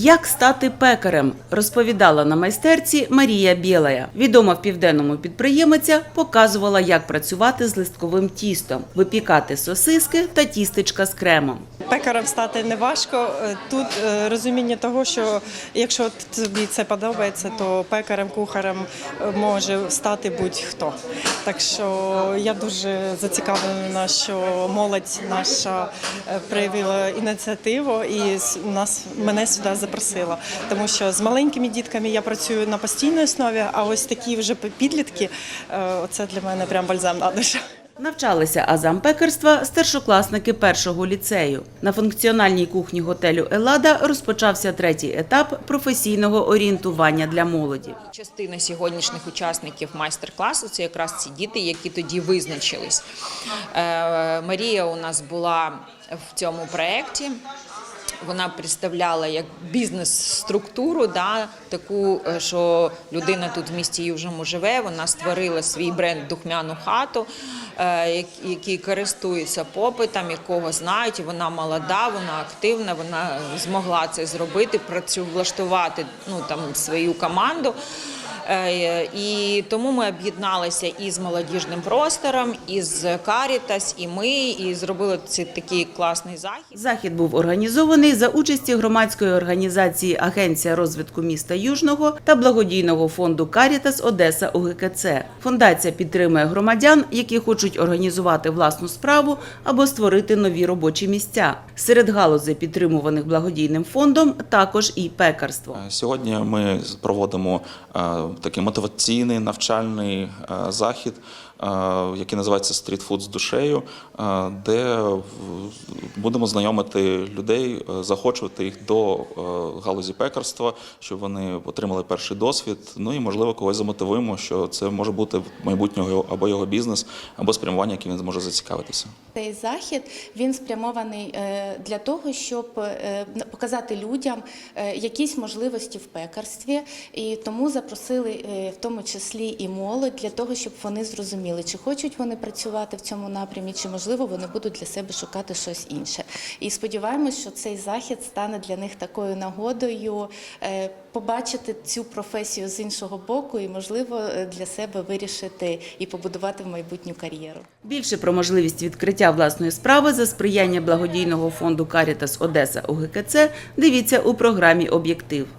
Як стати пекарем, розповідала на майстерці Марія Білая. Відома в південному підприємиця показувала, як працювати з листковим тістом, випікати сосиски та тістечка з кремом. Пекарем стати не важко. Е, Тут е, розуміння того, що якщо тобі це подобається, то пекарем, кухарем е, може стати будь-хто. Так що я дуже зацікавлена, що молодь наша проявила ініціативу і нас мене сюди запросила. Тому що з маленькими дітками я працюю на постійній основі, а ось такі вже підлітки це для мене прям бальзам на душу. Навчалися азампекерства старшокласники першого ліцею. На функціональній кухні готелю Елада розпочався третій етап професійного орієнтування для молоді. Частина сьогоднішніх учасників майстер-класу це якраз ці діти, які тоді визначились. Е, Марія у нас була в цьому проєкті. Вона представляла як бізнес-структуру, да, таку, е, що людина тут в місті Южному живе. Вона створила свій бренд Духмяну хату, е, як- який користується попитом, якого знають. Вона молода, вона активна, вона змогла це зробити, працевлаштувати ну, там, свою команду. Е, І тому ми об'єдналися із молодіжним простором, із Карітас, і ми, і зробили цей такий класний захід. Захід був організований за участі громадської організації Агенція розвитку міста Южного та благодійного фонду Карітас Одеса УГКЦ. Фундація підтримує громадян, які хочуть організувати власну справу або створити нові робочі місця. Серед галузей, підтримуваних благодійним фондом, також і пекарство. Сьогодні ми проводимо е, такий мотиваційний навчальний е, захід, який називається «Стрітфуд з душею, е, де будемо знайомити людей, е, заохочувати їх до е, галузі пекарства, щоб вони отримали перший досвід. Ну і можливо когось замотивуємо, що це може бути майбутнього або його бізнес, або спрямування, яким він зможе зацікавитися. Цей захід він спрямований е, для того, щоб е, показати людям е, якісь можливості в пекарстві, і тому запросили е, в тому числі і молодь для того, щоб вони зрозуміли, чи хочуть вони працювати в цьому напрямі, чи можливо вони будуть для себе шукати щось інше. І сподіваємось, що цей захід стане для них такою нагодою е, побачити цю професію з іншого боку, і можливо е, для себе вирішити і побудувати майбутню кар'єру. Більше про можливість відкриття власної справи за сприяння благодійного фонду Карітас Одеса УГКЦ дивіться у програмі Об'єктив.